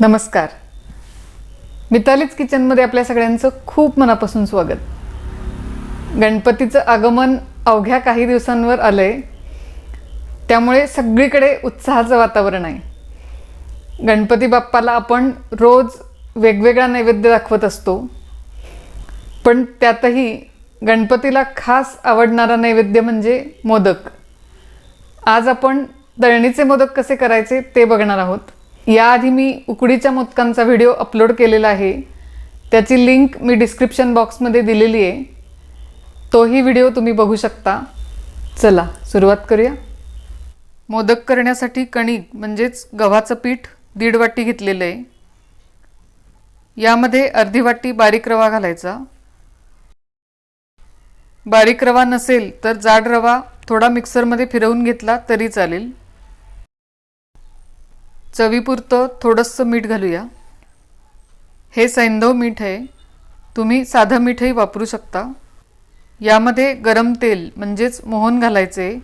नमस्कार. मितालीच किचनमध्ये आपल्या सगळ्यांचं खूप मनापासून स्वागत. गणपतीचं आगमन अवघ्या काही दिवसांवर आलं आहे त्यामुळे सगळीकडे उत्साहाचं वातावरण आहे. गणपती बाप्पाला आपण रोज वेगवेगळा नैवेद्य दाखवत असतो. पण त्यातही गणपतीला खास आवडणारा नैवेद्य म्हणजे मोदक. आज आपण दळणीचे मोदक कसे करायचे ते बघणार आहोत. याआधी मी उकडीच्या मोदकांचा व्हिडिओ अपलोड केलेला आहे. त्याची लिंक मी डिस्क्रिप्शन बॉक्समध्ये दिलेली आहे. तोही व्हिडिओ तुम्ही बघू शकता. चला सुरुवात करूया. मोदक करण्यासाठी कणिक म्हणजेच गव्हाचं पीठ दीड वाटी घेतलेलं आहे. यामध्ये अर्धी वाटी बारीक रवा घालायचा. बारीक रवा नसेल तर जाड रवा थोडा मिक्सरमध्ये फिरवून घेतला तरी चालेल. चवीपुरतं थोडंसं मीठ घालूया. हे सैंधव मीठ आहे. तुम्ही साधं मीठही वापरू शकता. यामध्ये गरम तेल म्हणजेच मोहन घालायचे.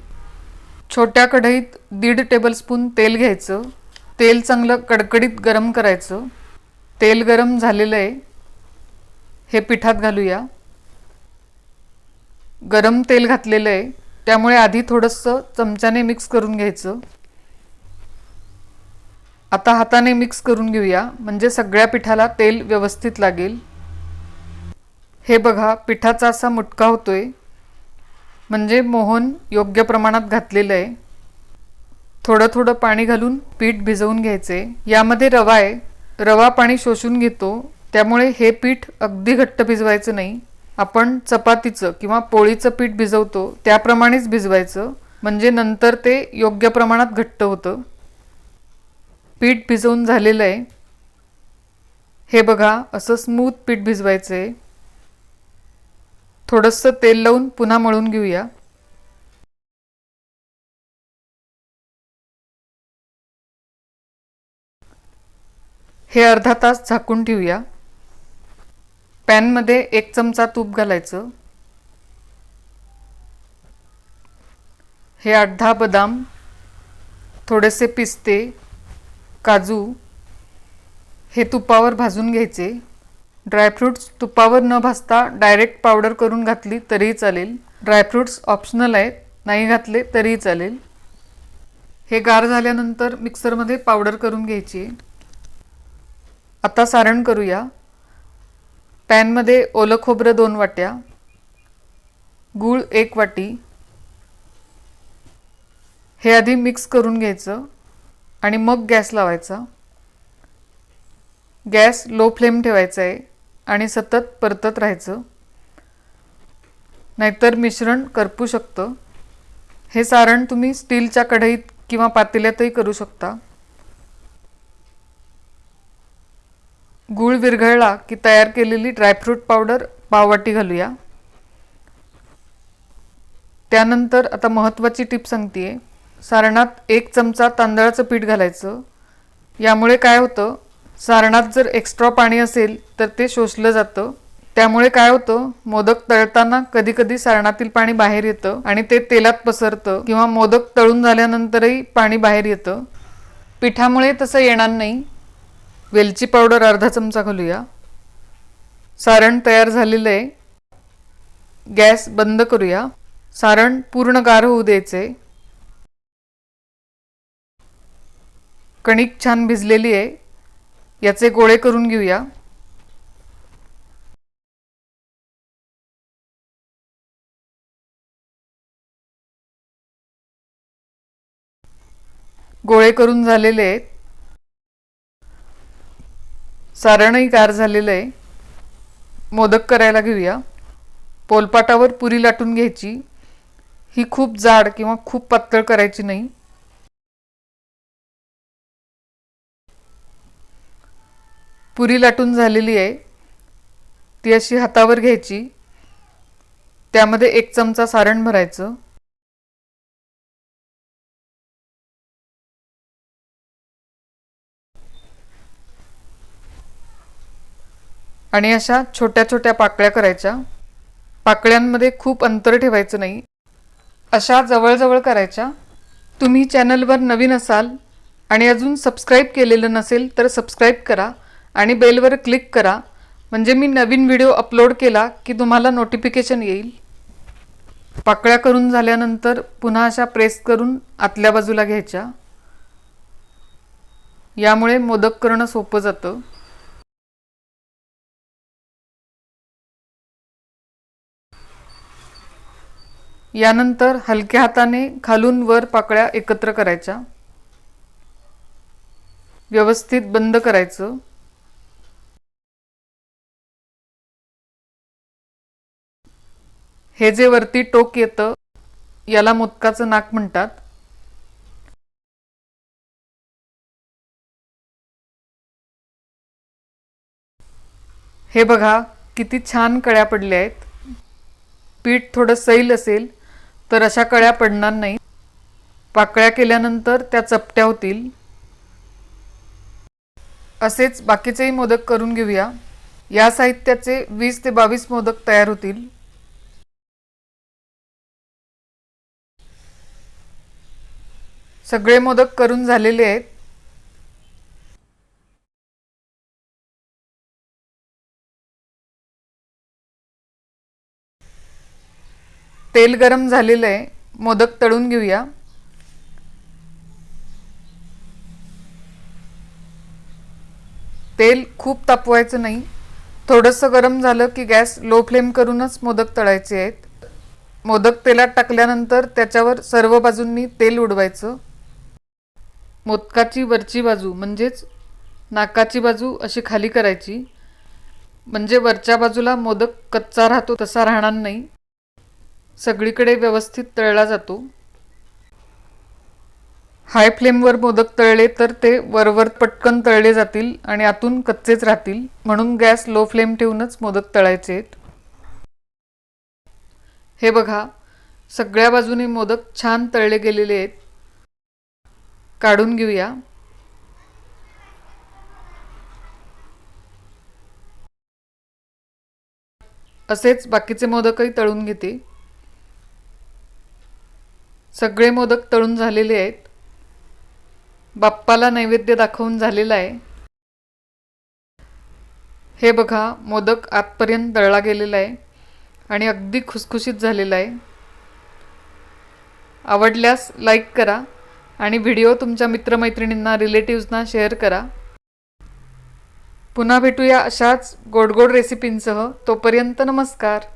छोट्या कढईत दीड टेबलस्पून तेल घ्यायचं. तेल चांगलं कडकडीत गरम करायचं. तेल गरम झालेलं आहे. हे पिठात घालूया. गरम तेल घातलेलं आहे. त्यामुळे आधी थोडंसं चमच्याने मिक्स करून घ्यायचं. आता हाताने मिक्स करून घेऊया. म्हणजे सगळ्या पिठाला तेल व्यवस्थित लागेल. हे बघा पिठाचा असा मुटका होतोय. म्हणजे मोहन योग्य प्रमाणात घातलेलं आहे. थोडं थोडं पाणी घालून पीठ भिजवून घ्यायचे यामध्ये रवा आहे. रवा पाणी शोषून घेतो. त्यामुळे हे पीठ अगदी घट्ट भिजवायचं नाही. आपण चपातीचं किंवा पोळीचं पीठ भिजवतो त्याप्रमाणेच भिजवायचं. म्हणजे नंतर ते योग्य प्रमाणात घट्ट होतं. पीठ भिजवून झालेलं आहे. हे बघा असं स्मूथ पीठ भिजवायचं आहे. थोडंसं तेल लावून पुन्हा मळून घेऊया. हे अर्धा तास झाकून ठेवूया. पॅनमध्ये एक चमचा तूप घालायचं. हे अर्धा बदाम थोडेसे पिस्ते काजू हे तुपावर भाजून घ्यायचे. ड्रायफ्रूट्स तुपावर न भाजता डायरेक्ट पावडर करून घातली तरीही चालेल. ड्रायफ्रूट्स ऑप्शनल आहेत. नाही घातले तरीही चालेल. हे गार झाल्यानंतर मिक्सरमध्ये पावडर करून घ्यायची. आता सारण करूया. पॅनमध्ये ओलं खोबरं दोन वाट्या. गूळ एक वाटी. हे आधी मिक्स करून घ्यायचं. आणि मग गॅस लावायचा. गॅस लो फ्लेम ठेवायचा आहे आणि सतत परतत राहायचं. नाहीतर मिश्रण करपू शकतं. हे सारण तुम्ही स्टीलच्या कढईत किंवा पातेल्यातही करू शकता. गूळ विरघळला की तयार केलेली ड्रायफ्रूट पावडर पाववाटी घालूया. त्यानंतर आता महत्त्वाची टीप सांगते आहे सारणात एक चमचा तांदळाचं पीठ घालायचं. यामुळे काय होतं सारणात जर एक्स्ट्रा पाणी असेल तर ते शोषलं जातं. त्यामुळे काय होतं मोदक तळताना कधी कधी सारणातील पाणी बाहेर येतं आणि ते तेलात पसरतं किंवा मोदक तळून झाल्यानंतरही पाणी बाहेर येतं. पिठामुळे तसं येणार नाही. वेलची पावडर अर्धा चमचा घालूया. सारण तयार झालेलं आहे. गॅस बंद करूया. सारण पूर्ण गार होऊ द्यायचे कणिक छान भिजलेली आहे. याचे गोळे करून घेऊया. गोळे करून झालेले आहेत. सारणही गार झालेलं आहे. मोदक करायला घेऊया. पोलपाटावर पुरी लाटून घ्यायची. ही खूप जाड किंवा खूप पातळ करायची नाही. पुरी लाटून झालेली आहे. ती अशी हातावर घ्यायची. त्यामध्ये एक चमचा सारण भरायचं. आणि अशा छोट्या छोट्या पाकळ्या करायच्या. पाकळ्यांमध्ये खूप अंतर ठेवायचं नाही. अशा जवळजवळ करायच्या. तुम्ही चॅनलवर नवीन असाल आणि अजून सबस्क्राईब केलेलं नसेल तर सबस्क्राईब करा. आणि बेलवर क्लिक करा. म्हणजे मी नवीन व्हिडिओ अपलोड केला की तुम्हाला नोटिफिकेशन येईल. पाकळ्या करून झाल्यानंतर पुन्हा अशा प्रेस करून आतल्या बाजूला घ्यायच्या. यामुळे मोदक करणं सोपं जातं. यानंतर हलक्या हाताने खालून वर पाकळ्या एकत्र करायच्या. व्यवस्थित बंद करायचं. हे जे वरती टोक येतं याला मोदकाचं नाक म्हणतात. हे बघा किती छान कळ्या पडल्या आहेत. पीठ थोडं सैल असेल तर अशा कळ्या पडणार नाही. पाकळ्या केल्यानंतर त्या चपट्या होतील. असेच बाकीचेही मोदक करून घेऊया. या साहित्याचे वीस ते बावीस मोदक तयार होतील. सगळे मोदक करून झालेले आहेत. तेल गरम झालेलं आहे. मोदक तळून घेऊया. तेल खूप तापवायचं नाही. थोडंसं गरम झालं की गॅस लो फ्लेम करूनच मोदक तळायचे आहेत. मोदक तेलात टाकल्यानंतर त्याच्यावर सर्व बाजूंनी तेल उडवायचं. मोदकाची वरची बाजू म्हणजेच नाकाची बाजू अशी खाली करायची. म्हणजे वरच्या बाजूला मोदक कच्चा राहतो तसा राहणार नाही. सगळीकडे व्यवस्थित तळला जातो. हाय फ्लेमवर मोदक तळले तर ते वरवर पटकन तळले जातील आणि आतून कच्चेच राहतील. म्हणून गॅस लो फ्लेम ठेवूनच मोदक तळायचे आहेत. हे बघा सगळ्या बाजूने मोदक छान तळले गेलेले आहेत. काढून घेऊया. असेच बाकीचे मोदकही तळून घेते. सगळे मोदक तळून झालेले आहेत. बाप्पाला नैवेद्य दाखवून झालेला आहे. हे बघा मोदक आतपर्यंत दळला गेलेला आहे आणि अगदी खुसखुशीत झालेला आहे. आवडल्यास लाईक करा. आणि व्हिडिओ तुमच्या मित्रमैत्रिणींना रिलेटिव्सना शेअर करा. पुन्हा भेटूया अशाच गोड गोड रेसिपींसह तोपर्यंत नमस्कार.